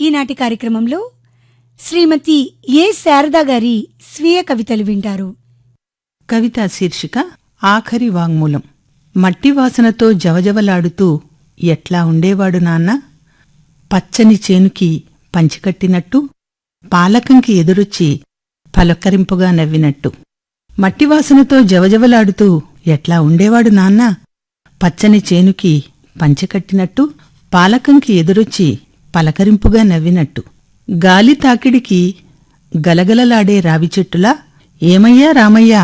ఈనాటి కార్యక్రమంలో శ్రీమతి ఏ శారదా గారి స్వీయ కవితలు వింటారు. కవిత శీర్షిక ఆఖరి వాంగ్మూలం. మట్టి వాసనతో జవజవలాడుతూ ఎట్లా ఉండేవాడు నాన్న? పచ్చని చేనుకి పంచికట్టినట్టు పాలకంకి ఎదురొచ్చి పలకరింపుగా నవ్వినట్టు. మట్టి వాసనతో జవజవలాడుతూ ఎట్లా ఉండేవాడు నాన్న? పచ్చని చేనుకి పంచకట్టినట్టు పాలకంకి ఎదురొచ్చి పలకరింపుగా నవ్వినట్టు. గాలి తాకిడికి గలగలలాడే రావి చెట్టులా ఏమయ్యా రామయ్యా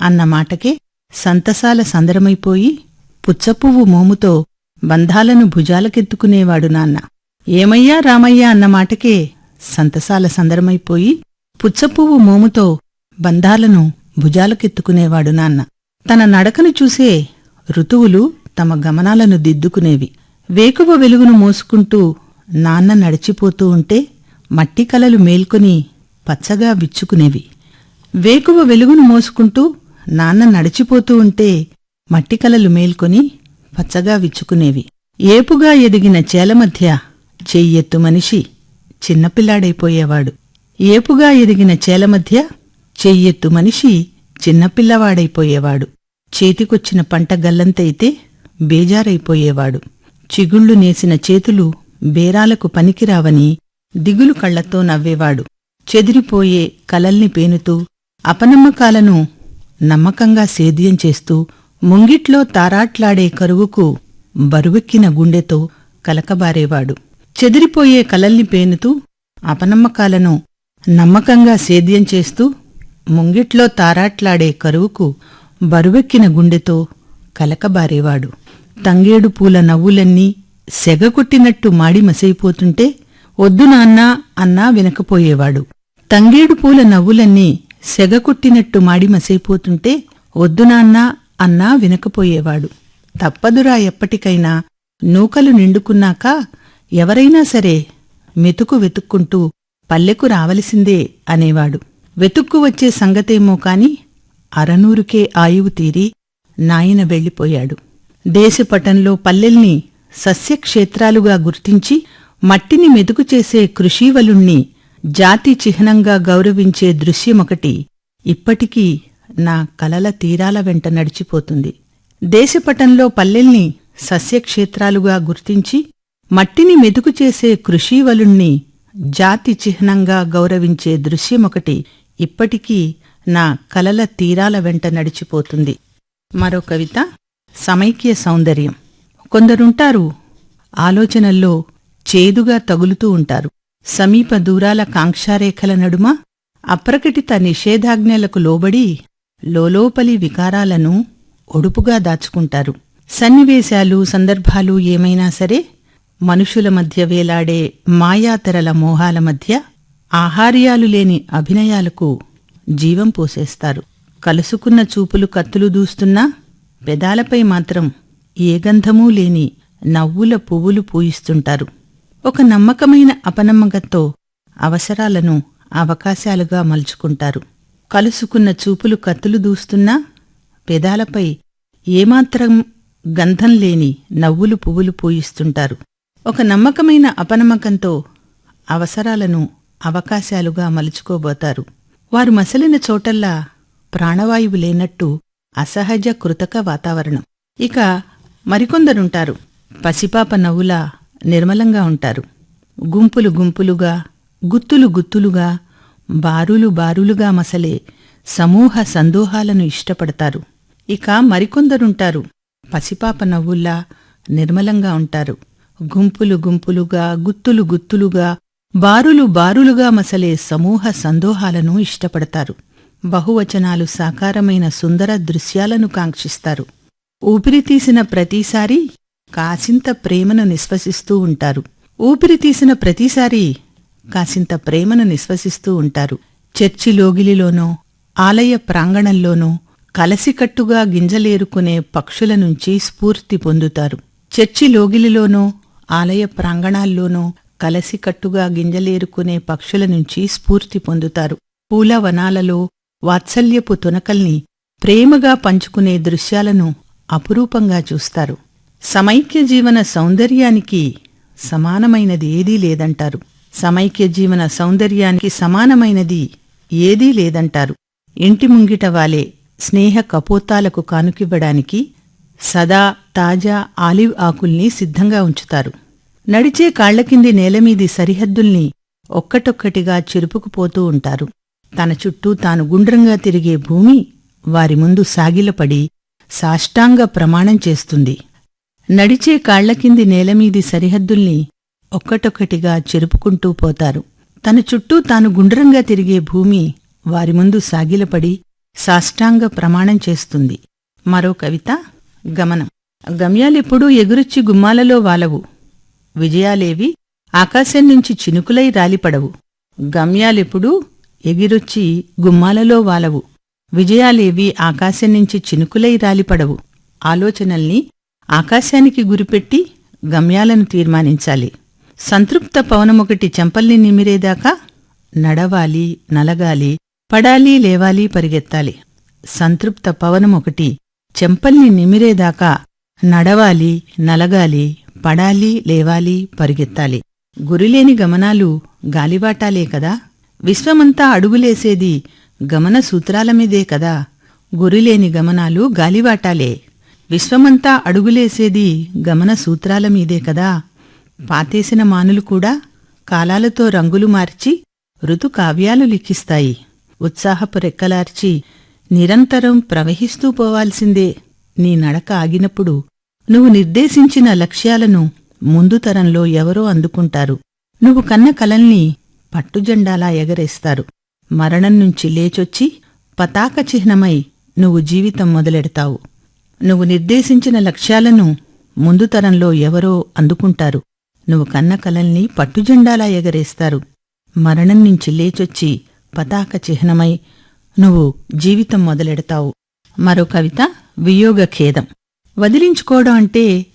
అన్న మాటకే సంతసాల సందరమైపోయి పుచ్చపువ్వు మోముతో బంధాలను భుజాలకెత్తుకునేవాడు నాన్న. ఏమయ్యా రామయ్యా అన్న మాటకే సంతసాల సందరమైపోయి పుచ్చపువ్వు మోముతో బంధాలను భుజాలకెత్తుకునేవాడు నాన్న. తన నడకను చూసే ఋతువులు తమ గమనాలను దిద్దుకునేవి. వేకువ వెలుగును మోసుకుంటూ నాన్న నడిచిపోతూ ఉంటే మట్టి కలలు మేల్కొని పచ్చగా విచ్చుకునేవి. వేకువ వెలుగును మోసుకుంటూ నాన్న నడిచిపోతూ ఉంటే మట్టి కలలు మేల్కొని పచ్చగా విచ్చుకునేవి. ఏపుగా ఎదిగిన చేల మధ్య చెయ్యెత్తు మనిషి చిన్నపిల్లాడైపోయేవాడు. ఏపుగా ఎదిగిన చేల మధ్య చెయ్యెత్తు మనిషి చిన్నపిల్లవాడైపోయేవాడు. చేతికొచ్చిన పంట గల్లంతైతే బేజారైపోయేవాడు. చిగుళ్ళు నేసిన చేతులు బేరాలకు పనికిరావని దిగులు కళ్ళతో నవ్వేవాడు. చెదిరిపోయే కలల్ని పేనుతూ అపనమ్మకాలను నమ్మకంగా సేద్యం చేస్తూ ముంగిట్లో తారాట్లాడే కరువుకు బరువెక్కిన గుండెతో కలకబారేవాడు. చెదిరిపోయే కలల్ని పేనుతూ అపనమ్మకాలను నమ్మకంగా సేద్యం చేస్తూ ముంగిట్లో తారాట్లాడే కరువుకు బరువెక్కిన గుండెతో కలకబారేవాడు. తంగేడు పూల నవ్వులన్నీ సెగకొట్టినట్టు మాడి మసైపోతుంటే వద్దు నాన్నా అన్నా వినకపోయేవాడు. తంగేడు పూల నవ్వులన్నీ సెగకొట్టినట్టు మాడి మసైపోతుంటే వద్దు నాన్నా అన్నా వినకపోయేవాడు. తప్పదురా ఎప్పటికైనా. నూకలు నిండుకున్నాక ఎవరైనా సరే మెతుకు వెతుక్కుంటూ పల్లెకు రావలసిందే అనేవాడు. వెతుక్కు వచ్చే సంగతేమో కాని అరనూరుకే ఆయువు తీరి నాయన వెళ్ళిపోయాడు. దేశపటంలో పల్లెల్ని సస్యక్షేత్రాలుగా గుర్తించి మట్టిని మెతుకు చేసే కృషీవలుణ్ణి జాతి చిహ్నంగా గౌరవించే దృశ్యమొకటి ఇప్పటికీ నా కలల తీరాల వెంట నడిచిపోతుంది. దేశపటంలో పల్లెల్ని సస్యక్షేత్రాలుగా గుర్తించి మట్టిని మెతుకు చేసే కృషీవలుణ్ణి జాతి చిహ్నంగా గౌరవించే దృశ్యమొకటి ఇప్పటికీ నా కలల తీరాల వెంట నడిచిపోతుంది. మరో కవిత సమైక్య సౌందర్యం. కొందరుంటారు. ఆలోచనల్లో చేదుగా తగులుతూ ఉంటారు. సమీప దూరాల కాంక్షారేఖల నడుమ అప్రకటిత నిషేధాజ్ఞలకు లోబడి లోలోపలి వికారాలను ఒడుపుగా దాచుకుంటారు. సన్నివేశాలు సందర్భాలు ఏమైనా సరే మనుషుల మధ్య వేలాడే మాయాతరల మోహాల మధ్య ఆహార్యాలు లేని అభినయాలకు జీవం పోసేస్తారు. కలుసుకున్న చూపులు కత్తులు దూస్తున్నా పెదాలపై మాత్రం ఏ గంధమూ లేని నవ్వుల పువ్వులు పూయిస్తుంటారు. ఒక నమ్మకమైన అపనమ్మకంతో అవసరాలను అవకాశాలుగా మలుచుకుంటారు. కలుసుకున్న చూపులు కత్తులు దూస్తున్నా పెదాలపై ఏమాత్రం గంధం లేని నవ్వులు పువ్వులు పూయిస్తుంటారు. ఒక నమ్మకమైన అపనమ్మకంతో అవసరాలను అవకాశాలుగా మలుచుకోబోతారు. వారు మసలిన చోటల్లా ప్రాణవాయువు లేనట్టు అసహజ కృతక వాతావరణం. ఇక మరికొందరుంటారు. పసిపాప నవ్వులా నిర్మలంగా ఉంటారు. గుంపులు గుంపులుగా గుత్తులు గుత్తులుగా బారులు బారులుగా మసలే సమూహ సందోహాలను ఇష్టపడతారు. ఇక మరికొందరుంటారు. పసిపాప నవ్వుల్లా నిర్మలంగా ఉంటారు. గుంపులు గుంపులుగా గుత్తులు గుత్తులుగా బారులు బారులుగా మసలే సమూహ సందోహాలను ఇష్టపడతారు. బహువచనాలు సాకారమైన సుందర దృశ్యాలను కాంక్షిస్తారు. ఊపిరి తీసిన ప్రతిసారి కాసింత ప్రేమను నిశ్వసిస్తూ ఉంటారు. ఊపిరి తీసిన ప్రతిసారి కాసింత ప్రేమను నిశ్వసిస్తూ ఉంటారు. చర్చి లోగిలిలోనో ఆలయ ప్రాంగణంలోనో కలసికట్టుగా గింజలేరుకునే పక్షుల నుంచి స్ఫూర్తి పొందుతారు. చర్చి లోగిలిలోనో ఆలయ ప్రాంగణాల్లోనో కలసికట్టుగా గింజలేరుకునే పక్షుల నుంచి స్ఫూర్తి పొందుతారు. పూల వనాలలో వాత్సల్యపు తునకల్ని ప్రేమగా పంచుకునే దృశ్యాలను అపురూపంగా చూస్తారు. సమైక్య జీవన సౌందర్యానికి సమానమైనది ఏదీ లేదంటారు. సమైక్య జీవన సౌందర్యానికి సమానమైనది ఏదీ లేదంటారు. ఇంటి ముంగిట వాలే స్నేహ కపోతాలకు కానుకివ్వడానికి సదా తాజా ఆలివ్ ఆకుల్ని సిద్ధంగా ఉంచుతారు. నడిచే కాళ్ళకింది నేలమీది సరిహద్దుల్ని ఒక్కటొక్కటిగా చెరుపుకుపోతూ ఉంటారు. తన చుట్టూ తాను గుండ్రంగా తిరిగే భూమి వారి ముందు సాగిలపడి సాష్టాంగ ప్రమాణం చేస్తుంది. నడిచే కాళ్ళకింది నేలమీది సరిహద్దుల్ని ఒక్కటొక్కటిగా చెరుపుకుంటూ పోతారు. తన చుట్టూ తాను గుండ్రంగా తిరిగే భూమి వారి ముందు సాగిలపడి సాష్టాంగ ప్రమాణం చేస్తుంది. మరో కవిత గమనం. గమ్యాలెప్పుడూ ఎగురుచ్చి గుమ్మాలలో వాలవు. విజయాలేవి ఆకాశం నుంచి చినుకులై రాలిపడవు. గమ్యాలెప్పుడూ ఎగిరొచ్చి గుమ్మాలలో వాలవు. విజయాలేవి ఆకాశం నుంచి చినుకులై రాలిపడవు. ఆలోచనల్ని ఆకాశానికి గురిపెట్టి గమ్యాలను తీర్మానించాలి. సంతృప్త పవనమొకటి చెంపల్ని నిమిరేదాకా నడవాలి నలగాలి పడాలి లేవాలి పరిగెత్తాలి. సంతృప్త పవనమొకటి చెంపల్ని నిమిరేదాకా నడవాలి నలగాలి పడాలి లేవాలి పరిగెత్తాలి. గురిలేని గమనాలు గాలివాటాలే కదా. విశ్వమంతా అడుగులేసేది గమన సూత్రాల మీదే కదా. గురిలేని గమనాలు గాలివాటాలే. విశ్వమంతా అడుగులేసేది గమన సూత్రాల మీదే కదా. పాతేసిన మానులు కూడా కాలాలతో రంగులు మార్చి ఋతు కావ్యాలు లిఖిస్తాయి. ఉత్సాహపు రెక్కలార్చి నిరంతరం ప్రవహిస్తూ పోవాల్సిందే. నీ నడక ఆగినప్పుడు నువ్వు నిర్దేశించిన లక్ష్యాలను ముందు తరంలో ఎవరో అందుకుంటారు. నువ్వు కన్న కలల్ని పట్టుజెండాలా ఎగరేస్తారు. మరణం నుంచి లేచొచ్చి పతాక చిహ్నమై నువ్వు జీవితం మొదలెడతావు. నువ్వు నిర్దేశించిన లక్ష్యాలను ముందు తరంలో ఎవరో అందుకుంటారు. నువ్వు కన్న కలల్ని పట్టుజెండాలా ఎగరేస్తారు. మరణం నుంచి లేచొచ్చి పతాక చిహ్నమై నువ్వు జీవితం మొదలెడతావు. మరో కవిత వియోగ ఖేదం వదిలించుకోవడం అంటే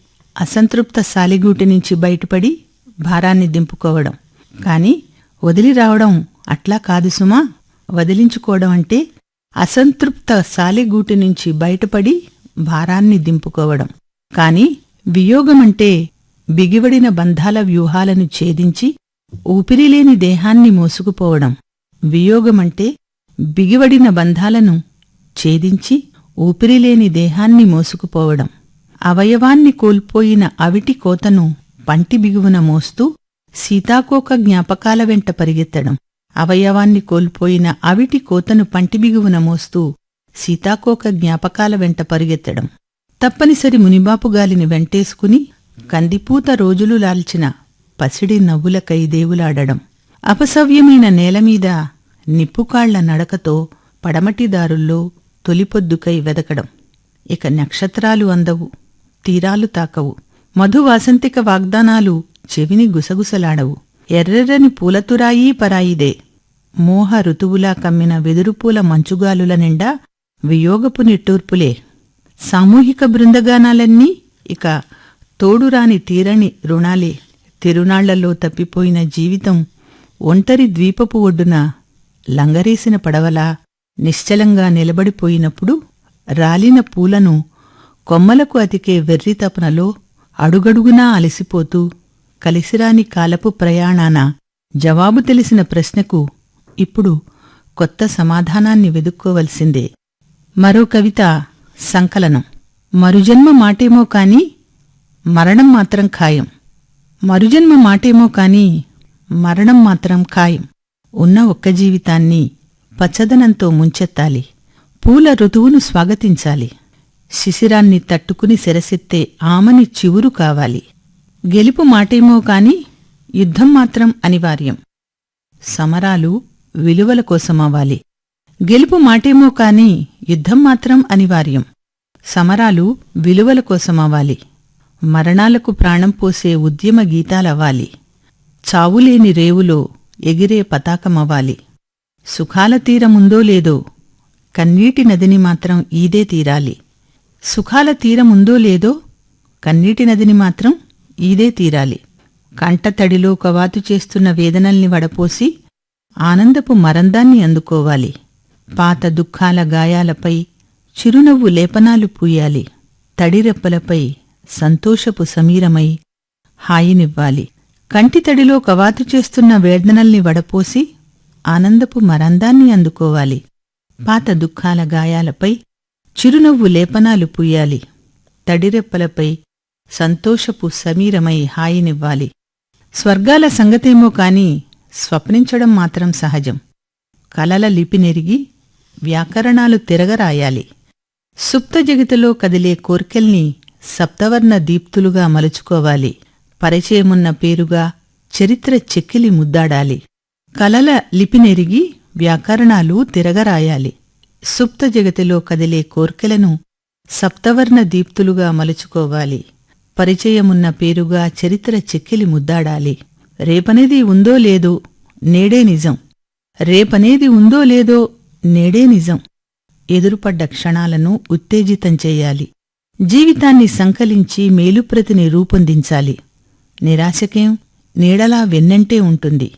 అసంతృప్త సాలిగూటి నుంచి బయటపడి భారాన్ని దింపుకోవడం. కాని వదిలి రావడం అట్లా కాదు సుమా. వదిలించుకోవడం అంటే అసంతృప్త సాలెగూటి నుంచి బయటపడి భారాన్ని దింపుకోవడం. కాని వియోగమంటే బిగివడిన బంధాల వ్యూహాలను ఛేదించి ఊపిరిలేని దేహాన్ని మోసుకుపోవడం. వియోగమంటే బిగివడిన బంధాలను ఛేదించి ఊపిరిలేని దేహాన్ని మోసుకుపోవడం. అవయవాన్ని కోల్పోయిన అవిటి కోతను పంటి బిగువున మోస్తూ సీతాకోక జ్ఞాపకాల వెంట పరిగెత్తడం. అవయవాన్ని కోల్పోయిన అవిటి కోతను పంటిబిగువున మోస్తూ సీతాకోక జ్ఞాపకాల వెంట పరిగెత్తడం. తప్పనిసరి మునిబాపుగాలిని వెంటేసుకుని కందిపూత రోజులు లాల్చిన పసిడి నవ్వులకై దేవులాడడం. అపసవ్యమైన నేలమీద నిప్పుకాళ్ళ నడకతో పడమటిదారుల్లో తొలిపొద్దుకై వెదకడం. ఇక నక్షత్రాలు అందవు తీరాలు తాకవు. మధువాసంతిక వాగ్దానాలు చెవిని గుసగుసలాడవు. ఎర్రెర్రని పూలతురాయి పరాయిదే. మోహ ఋతువులా కమ్మిన వెదురుపూల మంచుగాలుల నిండా వియోగపు నిట్టూర్పులే. సామూహిక బృందగానాలన్నీ ఇక తోడురాని తీరని రుణాలే. తిరునాళ్ళలో తప్పిపోయిన జీవితం ఒంటరి ద్వీపపు ఒడ్డున లంగరేసిన పడవలా నిశ్చలంగా నిలబడిపోయినప్పుడు రాలిన పూలను కొమ్మలకు అతికే వెర్రి తపనలో అడుగడుగునా అలసిపోతూ కలిసిరాని కాలపు ప్రయాణాన జవాబు తెలిసిన ప్రశ్నకు ఇప్పుడు కొత్త సమాధానాన్ని వెదుక్కోవలసిందే. మరో కవిత సంకలనం. మరుజన్మ మాటేమో కాని మరణం మాత్రం ఖాయం. మరుజన్మ మాటేమో కాని మరణం మాత్రం ఖాయం. ఉన్న ఒక్క జీవితాన్ని పచ్చదనంతో ముంచెత్తాలి. పూల ఋతువును స్వాగతించాలి. శిశిరాన్ని తట్టుకుని శిరసెత్తే ఆమని చివురు కావాలి. గెలుపు మాటేమో కాని యుద్ధం మాత్రం అనివార్యం. సమరాలు విలువల కోసమవ్వాలి గెలుపు మాటేమో కాని యుద్ధం మాత్రం అనివార్యం. సమరాలు విలువల కోసమవ్వాలి మరణాలకు ప్రాణం పోసే ఉద్యమ గీతాలవ్వాలి. చావులేని రేవులో ఎగిరే పతాకమవ్వాలి. సుఖాల తీరముందో లేదో కన్నీటి నదిని మాత్రం ఈదే తీరాలి. సుఖాల తీరముందో లేదో కన్నీటి నదిని మాత్రం ఈదే తీరాలి. కంటతడిలో కవాతు చేస్తున్న వేదనల్ని వడపోసి ఆనందపు మరందాన్ని అందుకోవాలి. పాత దుఃఖాల గాయాలపై చిరునవ్వు లేపనాలు పూయాలి. తడిరెప్పలపై సంతోషపు సమీరమై హాయినివ్వాలి. కంటితడిలో కవాతు చేస్తున్న వేదనల్ని వడపోసి ఆనందపు మరందాన్ని అందుకోవాలి. పాత దుఃఖాల గాయాలపై చిరునవ్వు లేపనాలు పూయాలి. తడిరెప్పలపై సంతోషపు సమీరమై హాయినివ్వాలి. స్వర్గాల సంగతేమో కాని స్వప్నించడం మాత్రం సహజం. కలల లిపినెరిగి వ్యాకరణాలు తిరగరాయాలి. సుప్త జగతిలో కదిలే కోర్కెల్ని సప్తవర్ణ దీప్తులుగా మలుచుకోవాలి. పరిచయమున్న పేరుగా చరిత్ర చెక్కిలి ముద్దాడాలి. కలల లిపినెరిగి వ్యాకరణాలు తిరగరాయాలి. సుప్త జగతిలో కదిలే కోర్కెలను సప్తవర్ణ దీప్తులుగా మలుచుకోవాలి. పరిచయమున్న పేరుగా చరిత్ర చెక్కిలి ముద్దాడాలి. రేపనేది ఉందో లేదో నేడే నిజం. రేపనేది ఉందో లేదో నేడే నిజం. ఎదురుపడ్డ క్షణాలను ఉత్తేజితం చేయాలి. జీవితాన్ని సంకలించి మేలుప్రతిని రూపొందించాలి. నిరాశకేం నీడలా వెన్నంటే ఉంటుంది.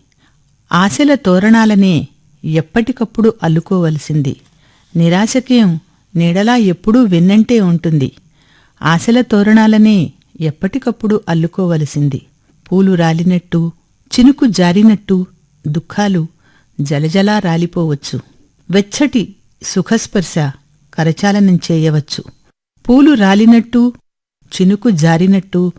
ఆశల తోరణాలనే ఎప్పటికప్పుడు అల్లుకోవలసింది. నిరాశకేం నీడలా ఎప్పుడూ వెన్నంటే ఉంటుంది. ఆశల తోరణాలనే ఎప్పటికప్పుడు అల్లుకోవలసింది. పూలు రాలినట్టు చినుకు జారినట్టు దుఃఖాలు జలజలా రాలిపోవచ్చు. వెచ్చటి సుఖస్పర్శ కరచాలనం చేయవచ్చు. పూలు రాలినట్టు చినుకు జారినట్టు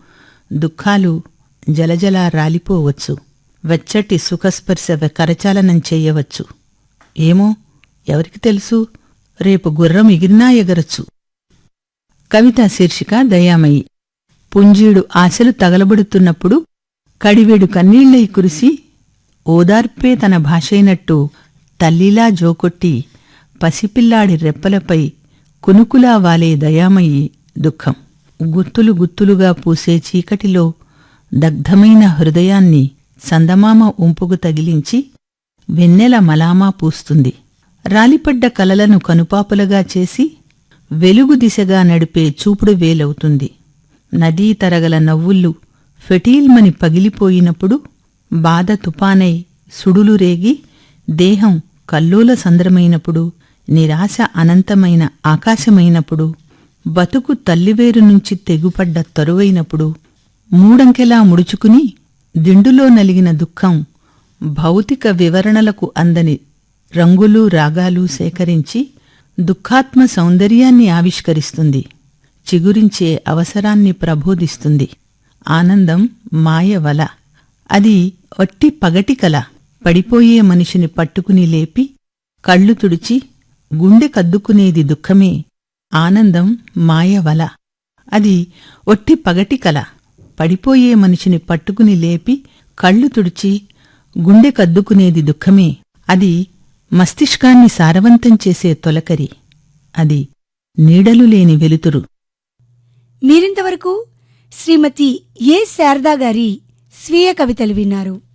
దుఃఖాలు జలజలా రాలిపోవచ్చు. వెచ్చటి సుఖస్పర్శ కరచాలనం చేయవచ్చు. ఏమో ఎవరికి తెలుసు? రేపు గుర్రం ఎగిరినా ఎగరచ్చు. కవితా శీర్షిక దయామయి. పుంజీడు ఆశలు తగలబడుతున్నప్పుడు కడివేడు కన్నీళ్ళై కురిసి ఓదార్పే తన భాషైనట్టు తల్లిలా జోకొట్టి పసిపిల్లాడి రెప్పలపై కునుకులా వాలే దయామయి దుఃఖం. గుత్తులు గుత్తులుగా పూసే చీకటిలో దగ్ధమైన హృదయాన్ని సందమామ ఉంపుకు తగిలించి వెన్నెల మలామా పూస్తుంది. రాలిపడ్డ కలలను కనుపాపులగా చేసి వెలుగు దిశగా నడిపే చూపుడు వేలవుతుంది. నదీ తరగల నవ్వుళ్ళు ఫెటీల్మని పగిలిపోయినప్పుడు బాధ తుపానై సుడులు రేగి దేహం కల్లోల సంద్రమైనప్పుడు నిరాశ అనంతమైన ఆకాశమైనప్పుడు బతుకు తల్లివేరు నుంచి తెగుపడ్డ తరువైనప్పుడు మూడంకెలా ముడుచుకుని దిండులో నలిగిన దుఃఖం భౌతిక వివరణలకు అందని రంగులు రాగాలు సేకరించి దుఃఖాత్మ సౌందర్యాన్ని ఆవిష్కరిస్తుంది చిగురించే అవసరాన్ని ప్రబోధిస్తుంది. ఆనందం మాయవల అది ఒట్టి పగటి కల. పడిపోయే మనిషిని పట్టుకుని లేపి కళ్ళు తుడిచి గుండె కద్దుకునేది దుఃఖమే. ఆనందం మాయవల అది ఒట్టి పగటి కల. పడిపోయే మనిషిని పట్టుకుని లేపి కళ్ళు తుడిచి గుండె కద్దుకునేది దుఃఖమే. అది మస్తిష్కాన్ని సారవంతం చేసే తొలకరి. అది నీడలు లేని వెలుతురు. మీరింతవరకు శ్రీమతి ఏ శారదా గారి స్వీయ కవితలు విన్నారు?